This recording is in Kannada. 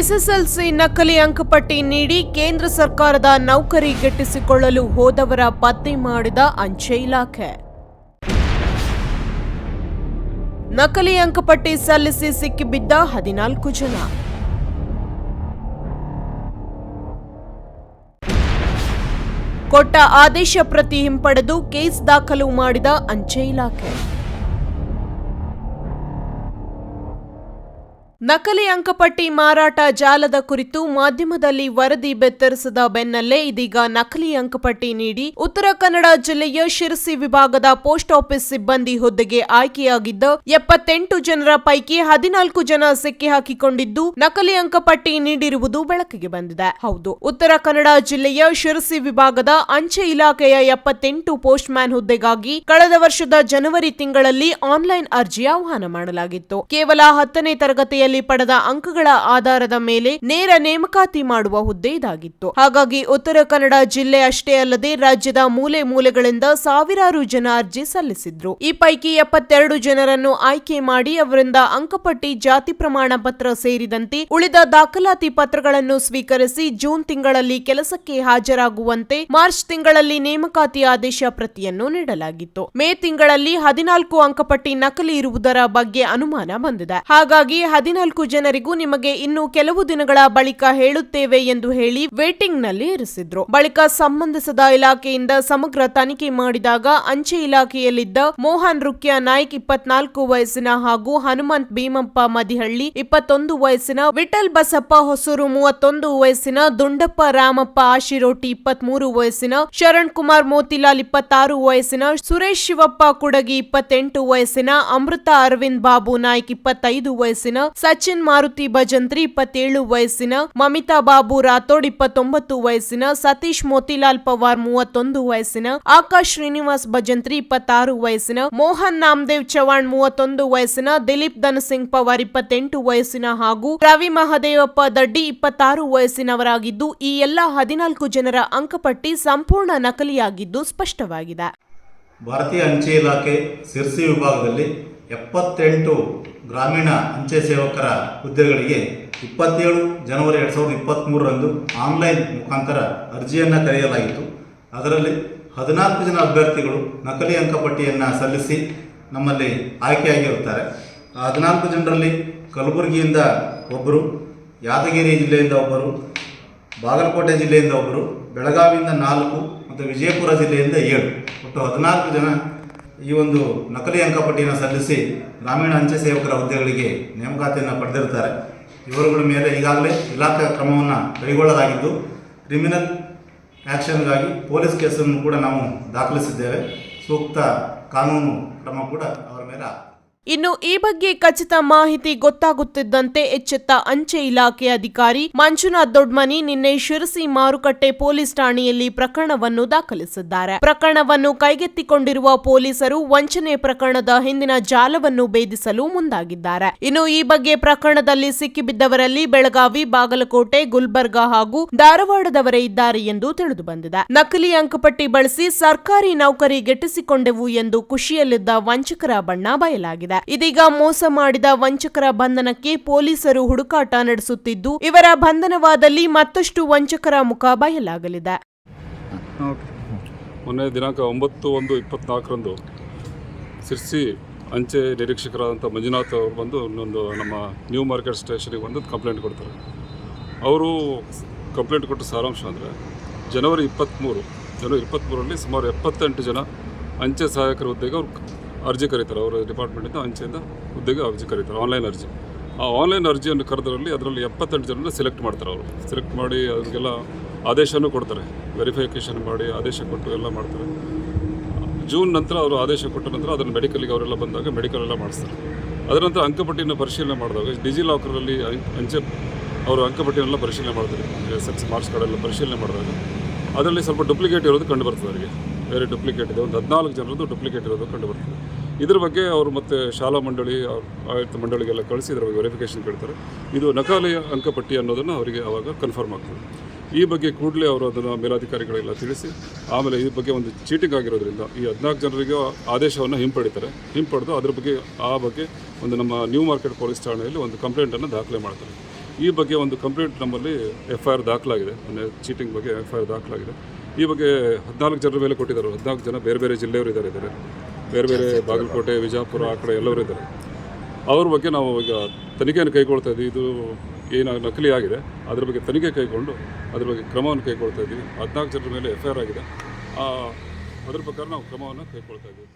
ಎಸ್ಎಸ್ಎಲ್ಸಿ ನಕಲಿ ಅಂಕಪಟ್ಟಿ ನೀಡಿ ಕೇಂದ್ರ ಸರ್ಕಾರದ ನೌಕರಿ ಗಿಟ್ಟಿಸಿಕೊಳ್ಳಲು ಹೋದವರ ಪತ್ತೆ ಮಾಡಿದ ಅಂಚೆ ಇಲಾಖೆ. ನಕಲಿ ಅಂಕಪಟ್ಟಿ ಸಲ್ಲಿಸಿ ಸಿಕ್ಕಿಬಿದ್ದ ಹದಿನಾಲ್ಕು ಜನ. ಕೊಟ್ಟ ಆದೇಶ ಪ್ರತಿ ಹಿಂಪಡೆದು ಕೇಸ್ ದಾಖಲು ಮಾಡಿದ ಅಂಚೆ ಇಲಾಖೆ. ನಕಲಿ ಅಂಕಪಟ್ಟಿ ಮಾರಾಟ ಜಾಲದ ಕುರಿತು ಮಾಧ್ಯಮದಲ್ಲಿ ವರದಿ ಬೆತ್ತರಿಸಿದ ಬೆನ್ನಲ್ಲೇ ಇದೀಗ ನಕಲಿ ಅಂಕಪಟ್ಟಿ ನೀಡಿ ಉತ್ತರ ಕನ್ನಡ ಜಿಲ್ಲೆಯ ಶಿರಸಿ ವಿಭಾಗದ ಪೋಸ್ಟ್ ಆಫೀಸ್ ಸಿಬ್ಬಂದಿ ಹುದ್ದೆಗೆ ಆಯ್ಕೆಯಾಗಿದ್ದ ಎಪ್ಪತ್ತೆಂಟು ಜನರ ಪೈಕಿ ಹದಿನಾಲ್ಕು ಜನ ಸಿಕ್ಕಿ ಹಾಕಿಕೊಂಡಿದ್ದು ನಕಲಿ ಅಂಕಪಟ್ಟಿ ನೀಡಿರುವುದು ಬೆಳಕಿಗೆ ಬಂದಿದೆ. ಹೌದು, ಉತ್ತರ ಕನ್ನಡ ಜಿಲ್ಲೆಯ ಶಿರಸಿ ವಿಭಾಗದ ಅಂಚೆ ಇಲಾಖೆಯ ಎಪ್ಪತ್ತೆಂಟು ಪೋಸ್ಟ್ ಮ್ಯಾನ್ ಹುದ್ದೆಗಾಗಿ ಕಳೆದ ವರ್ಷದ ಜನವರಿ ತಿಂಗಳಲ್ಲಿ ಆನ್ಲೈನ್ ಅರ್ಜಿ ಆಹ್ವಾನ ಮಾಡಲಾಗಿತ್ತು. ಕೇವಲ ಹತ್ತನೇ ತರಗತಿಯಲ್ಲಿ ಪಡೆದ ಅಂಕಗಳ ಆಧಾರದ ಮೇಲೆ ನೇರ ನೇಮಕಾತಿ ಮಾಡುವ ಹುದ್ದೆ ಇದಾಗಿತ್ತು. ಹಾಗಾಗಿ ಉತ್ತರ ಕನ್ನಡ ಜಿಲ್ಲೆ ಅಷ್ಟೇ ಅಲ್ಲದೆ ರಾಜ್ಯದ ಮೂಲೆ ಮೂಲೆಗಳಿಂದ ಸಾವಿರಾರು ಜನ ಅರ್ಜಿ ಸಲ್ಲಿಸಿದ್ರು. ಈ ಪೈಕಿ ಎಪ್ಪತ್ತೆರಡು ಜನರನ್ನು ಆಯ್ಕೆ ಮಾಡಿ ಅವರಿಂದ ಅಂಕಪಟ್ಟಿ ಜಾತಿ ಪ್ರಮಾಣ ಪತ್ರ ಸೇರಿದಂತೆ ಉಳಿದ ದಾಖಲಾತಿ ಪತ್ರಗಳನ್ನು ಸ್ವೀಕರಿಸಿ ಜೂನ್ ತಿಂಗಳಲ್ಲಿ ಕೆಲಸಕ್ಕೆ ಹಾಜರಾಗುವಂತೆ ಮಾರ್ಚ್ ತಿಂಗಳಲ್ಲಿ ನೇಮಕಾತಿ ಆದೇಶ ಪ್ರತಿಯನ್ನು ನೀಡಲಾಗಿತ್ತು. ಮೇ ತಿಂಗಳಲ್ಲಿ ಹದಿನಾಲ್ಕು ಅಂಕಪಟ್ಟಿ ನಕಲಿ ಇರುವುದರ ಬಗ್ಗೆ ಅನುಮಾನ ಬಂದಿದೆ. ಹಾಗಾಗಿ ಹದಿನಾಲ್ಕು ಜನರಿಗೂ ನಿಮಗೆ ಇನ್ನು ಕೆಲವು ದಿನಗಳ ಬಳಿಕ ಹೇಳುತ್ತೇವೆ ಎಂದು ಹೇಳಿ ವೇಟಿಂಗ್ನಲ್ಲಿ ಇರಿಸಿದ್ರು. ಬಳಿಕ ಸಂಬಂಧಿಸಿದ ಇಲಾಖೆಯಿಂದ ಸಮಗ್ರ ತನಿಖೆ ಮಾಡಿದಾಗ ಅಂಚೆ ಇಲಾಖೆಯಲ್ಲಿದ್ದ ಮೋಹನ್ ರುಕ್ಯ ನಾಯ್ಕ್ ಇಪ್ಪತ್ನಾಲ್ಕು ವಯಸ್ಸಿನ ಹಾಗೂ ಹನುಮಂತ್ ಭೀಮಪ್ಪ ಮದಿಹಳ್ಳಿ ಇಪ್ಪತ್ತೊಂದು ವಯಸ್ಸಿನ, ವಿಠಲ್ ಬಸಪ್ಪ ಹೊಸೂರು ಮೂವತ್ತೊಂದು ವಯಸ್ಸಿನ, ದುಂಡಪ್ಪ ರಾಮಪ್ಪ ಆಶಿರೋಟಿ ಇಪ್ಪತ್ಮೂರು ವಯಸ್ಸಿನ ಶರಣ್ ಕುಮಾರ್ ಮೋತಿಲಾಲ್ ಇಪ್ಪತ್ತಾರು ವಯಸ್ಸಿನ, ಸುರೇಶ್ ಶಿವಪ್ಪ ಕುಡಗಿ ಇಪ್ಪತ್ತೆಂಟು ವಯಸ್ಸಿನ, ಅಮೃತ ಅರವಿಂದ್ ಬಾಬು ನಾಯ್ಕ್ ಇಪ್ಪತ್ತೈದು ವಯಸ್ಸಿನ ಸಚಿನ್ ಮಾರುತಿ ಭಜಂತ್ರಿ ಇಪ್ಪತ್ತೇಳು ವಯಸ್ಸಿನ ಮಮಿತಾ ಬಾಬು ರಾಥೋಡ್ ಇಪ್ಪತ್ತೊಂಬತ್ತು ವಯಸ್ಸಿನ ಸತೀಶ್ ಮೋತಿಲಾಲ್ ಪವಾರ್ ಮೂವತ್ತೊಂದು ವಯಸ್ಸಿನ ಆಕಾಶ್ ಶ್ರೀನಿವಾಸ್ ಭಜಂತ್ರಿ ಇಪ್ಪತ್ತಾರು ವಯಸ್ಸಿನ ಮೋಹನ್ ನಾಮದೇವ್ ಚವಾಣ್ ಮೂವತ್ತೊಂದು ವಯಸ್ಸಿನ ದಿಲೀಪ್ ಧನಸಿಂಗ್ ಪವಾರ್ ಇಪ್ಪತ್ತೆಂಟು ವಯಸ್ಸಿನ ಹಾಗೂ ರವಿ ಮಹದೇವಪ್ಪ ದಡ್ಡಿ ಇಪ್ಪತ್ತಾರು ವಯಸ್ಸಿನವರಾಗಿದ್ದು, ಈ ಎಲ್ಲಾ ಹದಿನಾಲ್ಕು ಜನರ ಅಂಕಪಟ್ಟಿ ಸಂಪೂರ್ಣ ನಕಲಿಯಾಗಿದ್ದು ಸ್ಪಷ್ಟವಾಗಿದೆ. ಭಾರತೀಯ ಅಂಚೆ ಇಲಾಖೆ ಸಿರ್ಸಿ ವಿಭಾಗದಲ್ಲಿ ಎಪ್ಪತ್ತೆಂಟು ಗ್ರಾಮೀಣ ಅಂಚೆ ಸೇವಕರ ಹುದ್ದೆಗಳಿಗೆ ಇಪ್ಪತ್ತೇಳು ಜನವರಿ ಎರಡು ಸಾವಿರದ ಇಪ್ಪತ್ತ್ಮೂರರಂದು ಆನ್ಲೈನ್ ಮುಖಾಂತರ ಅರ್ಜಿಯನ್ನು ಕರೆಯಲಾಯಿತು ಅದರಲ್ಲಿ ಹದಿನಾಲ್ಕು ಜನ ಅಭ್ಯರ್ಥಿಗಳು ನಕಲಿ ಅಂಕಪಟ್ಟಿಯನ್ನು ಸಲ್ಲಿಸಿ ನಮ್ಮಲ್ಲಿ ಆಯ್ಕೆಯಾಗಿರುತ್ತಾರೆ. ಆ ಹದಿನಾಲ್ಕು ಜನರಲ್ಲಿ ಕಲಬುರಗಿಯಿಂದ ಒಬ್ಬರು, ಯಾದಗಿರಿ ಜಿಲ್ಲೆಯಿಂದ ಒಬ್ಬರು, ಬಾಗಲಕೋಟೆ ಜಿಲ್ಲೆಯಿಂದ ಒಬ್ಬರು, ಬೆಳಗಾವಿಯಿಂದ ನಾಲ್ಕು ಮತ್ತು ವಿಜಯಪುರ ಜಿಲ್ಲೆಯಿಂದ ಏಳು. ಒಟ್ಟು ಹದಿನಾಲ್ಕು ಜನ ಈ ಒಂದು ನಕಲಿ ಅಂಕಪಟ್ಟಿಯನ್ನು ಸಲ್ಲಿಸಿ ಗ್ರಾಮೀಣ ಅಂಚೆ ಸೇವಕರ ಹುದ್ದೆಗಳಿಗೆ ನೇಮಕಾತಿಯನ್ನು ಪಡೆದಿರ್ತಾರೆ ಇವರುಗಳ ಮೇಲೆ ಈಗಾಗಲೇ ಇಲಾಖೆ ಕ್ರಮವನ್ನು ಕೈಗೊಳ್ಳಲಾಗಿದ್ದು, ಕ್ರಿಮಿನಲ್ ಆ್ಯಕ್ಷನ್ಗಾಗಿ ಪೊಲೀಸ್ ಕೇಸನ್ನು ಕೂಡ ನಾವು ದಾಖಲಿಸಿದ್ದೇವೆ ಸೂಕ್ತ ಕಾನೂನು ಕ್ರಮ ಕೂಡ ಅವರ ಮೇಲೆ. ಇನ್ನು ಈ ಬಗ್ಗೆ ಖಚಿತ ಮಾಹಿತಿ ಗೊತ್ತಾಗುತ್ತಿದ್ದಂತೆ ಎಚ್ಚೆತ್ತ ಅಂಚೆ ಇಲಾಖೆ ಅಧಿಕಾರಿ ಮಂಜುನಾಥ್ ದೊಡ್ಮನಿ ನಿನ್ನೆ ಶಿರಸಿ ಮಾರುಕಟ್ಟೆ ಪೊಲೀಸ್ ಠಾಣೆಯಲ್ಲಿ ಪ್ರಕರಣವನ್ನು ದಾಖಲಿಸಿದ್ದಾರೆ. ಪ್ರಕರಣವನ್ನು ಕೈಗೆತ್ತಿಕೊಂಡಿರುವ ಪೊಲೀಸರು ವಂಚನೆ ಪ್ರಕರಣದ ಹಿಂದಿನ ಜಾಲವನ್ನು ಭೇದಿಸಲು ಮುಂದಾಗಿದ್ದಾರೆ. ಇನ್ನು ಈ ಬಗ್ಗೆ ಪ್ರಕರಣದಲ್ಲಿ ಸಿಕ್ಕಿಬಿದ್ದವರಲ್ಲಿ ಬೆಳಗಾವಿ, ಬಾಗಲಕೋಟೆ, ಗುಲ್ಬರ್ಗಾ ಹಾಗೂ ಧಾರವಾಡದವರೇ ಇದ್ದಾರೆ ಎಂದು ತಿಳಿದು ಬಂದಿದೆ. ನಕಲಿ ಅಂಕಪಟ್ಟಿ ಬಳಸಿ ಸರ್ಕಾರಿ ನೌಕರಿ ಗೆಟ್ಟಿಸಿಕೊಂಡೆವು ಎಂದು ಖುಷಿಯಲ್ಲಿದ್ದ ವಂಚಕರ ಬಣ್ಣ ಬಯಲಾಗಿದೆ. ಇದೀಗ ಮೋಸ ಮಾಡಿದ ವಂಚಕರ ಬಂಧನಕ್ಕೆ ಪೊಲೀಸರು ಹುಡುಕಾಟ ನಡೆಸುತ್ತಿದ್ದು, ಇವರ ಬಂಧನವಾದಲ್ಲಿ ಮತ್ತಷ್ಟು ವಂಚಕರ ಮುಖ ಬಯಲಾಗಲಿದೆ. ಮೊನ್ನೆ ದಿನಾಂಕ ಒಂಬತ್ತು ಒಂದು ಇಪ್ಪತ್ನಾಲ್ಕರಂದು ಸಿರ್ಸಿ ಅಂಚೆ ನಿರೀಕ್ಷಕರಾದಂಥ ಮಂಜುನಾಥ್ ಅವರು ಬಂದು ಇನ್ನೊಂದು ನಮ್ಮ ನ್ಯೂ ಮಾರ್ಕೆಟ್ ಸ್ಟೇಷನಿಗೆ ಬಂದು ಕಂಪ್ಲೇಂಟ್ ಕೊಡ್ತಾರೆ. ಅವರು ಕಂಪ್ಲೇಂಟ್ ಕೊಟ್ಟ ಸಾರಾಂಶ ಅಂದರೆ ಜನವರಿ ಇಪ್ಪತ್ತ್ಮೂರು ಜನವರಿ ಇಪ್ಪತ್ತ್ಮೂರಲ್ಲಿ ಸುಮಾರು ಎಪ್ಪತ್ತೆಂಟು ಜನ ಅಂಚೆ ಸಹಾಯಕರ ಹುದ್ದೆಗೆ ಅವ್ರು ಅರ್ಜಿ ಕರೀತಾರೆ ಅವರ ಡಿಪಾರ್ಟ್ಮೆಂಟಿಂದ ಅಂಚೆಯಿಂದ ಹುದ್ದೆಗೆ ಅರ್ಜಿ ಕರೀತಾರೆ ಆನ್ಲೈನ್ ಅರ್ಜಿ. ಆ ಆನ್ಲೈನ್ ಅರ್ಜಿಯನ್ನು ಕರೆದರಲ್ಲಿ ಅದರಲ್ಲಿ ಎಪ್ಪತ್ತೆಂಟು ಜನರನ್ನ ಸೆಲೆಕ್ಟ್ ಮಾಡ್ತಾರೆ ಅವರು. ಸೆಲೆಕ್ಟ್ ಮಾಡಿ ಅವರಿಗೆಲ್ಲ ಆದೇಶನೂ ಕೊಡ್ತಾರೆ ವೆರಿಫಿಕೇಷನ್ ಮಾಡಿ ಆದೇಶ ಕೊಟ್ಟು ಎಲ್ಲ ಮಾಡ್ತಾರೆ. ಜೂನ್ ನಂತರ ಅವರು ಆದೇಶ ಕೊಟ್ಟ ನಂತರ ಅದನ್ನು ಮೆಡಿಕಲ್ಗೆ ಅವರೆಲ್ಲ ಬಂದಾಗ ಮೆಡಿಕಲ್ ಎಲ್ಲ ಮಾಡಿಸ್ತಾರೆ. ಅದರ ನಂತರ ಅಂಕಪಟ್ಟಿಯನ್ನು ಪರಿಶೀಲನೆ ಮಾಡಿದಾಗ ಡಿಜಿ ಲಾಕರಲ್ಲಿ ಅಂಚೆ ಅವರು ಅಂಕಪಟ್ಟಿನೆಲ್ಲ ಪರಿಶೀಲನೆ ಮಾಡ್ತಾರೆ. ಎಸ್ ಎಕ್ಸ್ ಮಾರ್ಕ್ಸ್ ಕಾರ್ಡೆಲ್ಲ ಪರಿಶೀಲನೆ ಮಾಡಿದಾಗ, ಅದರಲ್ಲಿ ಸ್ವಲ್ಪ ಡುಪ್ಲಿಕೇಟ್ ಇರೋದು ಕಂಡು ಬರ್ತದೆ ಅವರಿಗೆ. ಬೇರೆ ಡುಪ್ಲಿಕೇಟ್ ಇದೆ. ಒಂದು ಹದಿನಾಲ್ಕು ಜನರದ್ದು ಡುಪ್ಲಿಕೇಟ್ ಇರೋದು ಕಂಡುಬರ್ತದೆ. ಇದ್ರ ಬಗ್ಗೆ ಅವರು ಮತ್ತೆ ಶಾಲಾ ಮಂಡಳಿ ಆಯುಕ್ತ ಮಂಡಳಿಗೆಲ್ಲ ಕಳಿಸಿ ಇದ್ರ ಬಗ್ಗೆ ವೆರಿಫಿಕೇಷನ್ ಕೇಳ್ತಾರೆ. ಇದು ನಕಾಲಿಯ ಅಂಕಪಟ್ಟಿ ಅನ್ನೋದನ್ನು ಅವರಿಗೆ ಆವಾಗ ಕನ್ಫರ್ಮ್ ಆಗ್ತದೆ. ಈ ಬಗ್ಗೆ ಕೂಡಲೇ ಅವರು ಅದನ್ನು ಮೇಲಾಧಿಕಾರಿಗಳೆಲ್ಲ ತಿಳಿಸಿ, ಆಮೇಲೆ ಈ ಬಗ್ಗೆ ಒಂದು ಚೀಟಿಂಗ್ ಆಗಿರೋದ್ರಿಂದ ಈ ಹದಿನಾಲ್ಕು ಜನರಿಗೆ ಆದೇಶವನ್ನು ಹಿಂಪಡಿತಾರೆ. ಹಿಂಪಡೆದು ಅದ್ರ ಬಗ್ಗೆ, ಆ ಬಗ್ಗೆ ಒಂದು ನಮ್ಮ ನ್ಯೂ ಮಾರ್ಕೆಟ್ ಪೊಲೀಸ್ ಠಾಣೆಯಲ್ಲಿ ಒಂದು ಕಂಪ್ಲೇಂಟನ್ನು ದಾಖಲೆ ಮಾಡ್ತಾರೆ. ಈ ಬಗ್ಗೆ ಒಂದು ಕಂಪ್ಲೇಂಟ್ ನಮ್ಮಲ್ಲಿ ಎಫ್ ಐ ಆರ್ ದಾಖಲಾಗಿದೆ. ಅಂದರೆ ಚೀಟಿಂಗ್ ಬಗ್ಗೆ ಎಫ್ ಐ ಆರ್ ದಾಖಲಾಗಿದೆ. ಈ ಬಗ್ಗೆ ಹದಿನಾಲ್ಕು ಜನರ ಮೇಲೆ ಕೊಟ್ಟಿದ್ದಾರೆ. ಹದಿನಾಲ್ಕು ಜನ ಬೇರೆ ಬೇರೆ ಜಿಲ್ಲೆಯವರು ಇದ್ದಾರೆ ಇದ್ದಾರೆ. ಬೇರೆ ಬೇರೆ ಬಾಗಲಕೋಟೆ ವಿಜಯಪುರ ಆ ಕಡೆ ಎಲ್ಲರೂ ಇದ್ದಾರೆ. ಅವ್ರ ಬಗ್ಗೆ ನಾವು ಈಗ ತನಿಖೆಯನ್ನು ಕೈಗೊಳ್ತಾ ಇದ್ದೀವಿ. ಇದು ಏನು ನಕಲಿ ಆಗಿದೆ. ಅದ್ರ ಬಗ್ಗೆ ತನಿಖೆ ಕೈಗೊಂಡು ಅದ್ರ ಬಗ್ಗೆ ಕ್ರಮವನ್ನು ಕೈಗೊಳ್ತಾ ಇದ್ದೀವಿ. ಹದಿನಾಲ್ಕು ಜನರ ಮೇಲೆ ಎಫ್ ಐ ಆರ್ ಆಗಿದೆ. ಆ, ಅದ್ರ ಪ್ರಕಾರ ನಾವು ಕ್ರಮವನ್ನು ಕೈಗೊಳ್ತಾ ಇದ್ದೀವಿ.